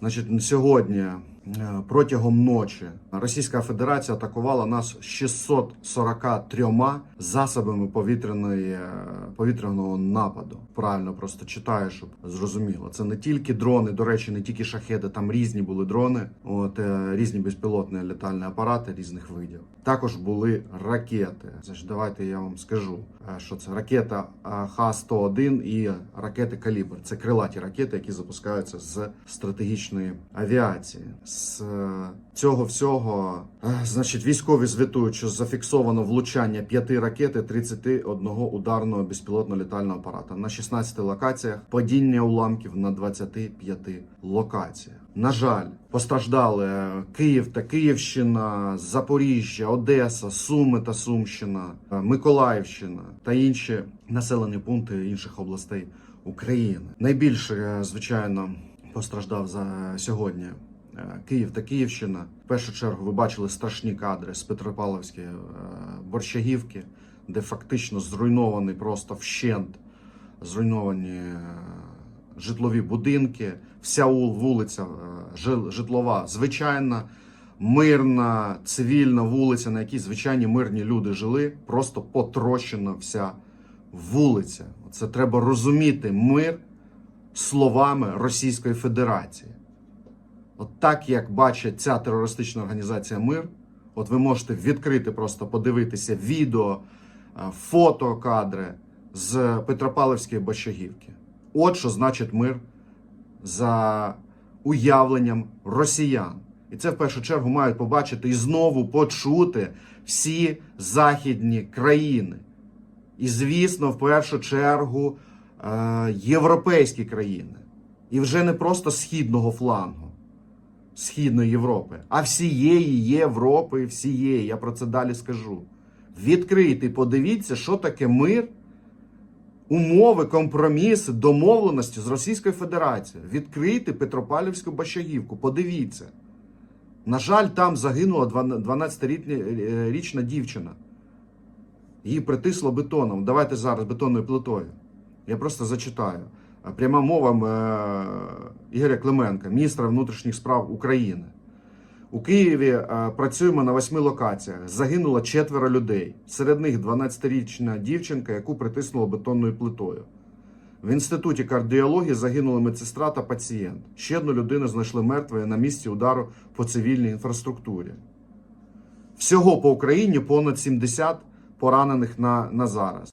Значить, сьогодні протягом ночі Російська Федерація атакувала нас 643 засобами повітряної е, повітряного нападу. Правильно просто читаю, щоб зрозуміло. Це не тільки дрони, до речі, не тільки шахеди, там різні були дрони, от е, різні безпілотні літальні апарати різних видів. Також були ракети. Значить, давайте я вам скажу, е, що це ракета е, Х-101 і ракети Калібр. Це крилаті ракети, які запускаються з стратегічної авіації. З е, цього всього, е, значить, військові звітують, що зафіксовано влучання п'яти ракет і 31 ударного безпілотного літального апарата на 16 локаціях, падіння уламків на 25 локаціях. На жаль, постраждали Київ та Київщина, Запоріжжя, Одеса, Суми та Сумщина, е, Миколаївщина та інші населені пункти інших областей України. Найбільше, звичайно, постраждав за сьогодні. Е, Київ та Київщина. В першу чергу ви бачили страшні кадри з Петропавловської е, Борщагівки, де фактично зруйнований просто вщент, зруйновані е, житлові будинки, вся вулиця житлова, звичайна, мирна, цивільна вулиця, на якій звичайні мирні люди жили, просто потрощена вся вулиця. Це треба розуміти мир словами Російської Федерації. От так як бачить ця терористична організація мир, от ви можете відкрити, просто подивитися відео, е, фото, кадри з Петропавлівської Борщагівки. От що значить мир за уявленням росіян. І це в першу чергу мають побачити і знову почути всі західні країни. І, звісно, в першу чергу е, європейські країни. І вже не просто східного флангу, Східної Європи, а всієї Європи, всієї. Я про це далі скажу. Відкрийте подивіться, що таке мир, умови, компроміси, домовленості з Російською Федерацією. Відкрийте Петропавлівську Бащагівку, подивіться. На жаль, там загинула 12-річна дівчина. Її притисло бетоном. Давайте зараз бетонною плитою. Я просто зачитаю. Пряма мова е, Ігоря Клименка, міністра внутрішніх справ України. У Києві е, працюємо на восьми локаціях. Загинуло четверо людей. Серед них 12-річна дівчинка, яку притиснуло бетонною плитою. В інституті кардіології загинули медсестра та пацієнт. Ще одну людину знайшли мертвою на місці удару по цивільній інфраструктурі. Всього по Україні понад 70 поранених на, на зараз.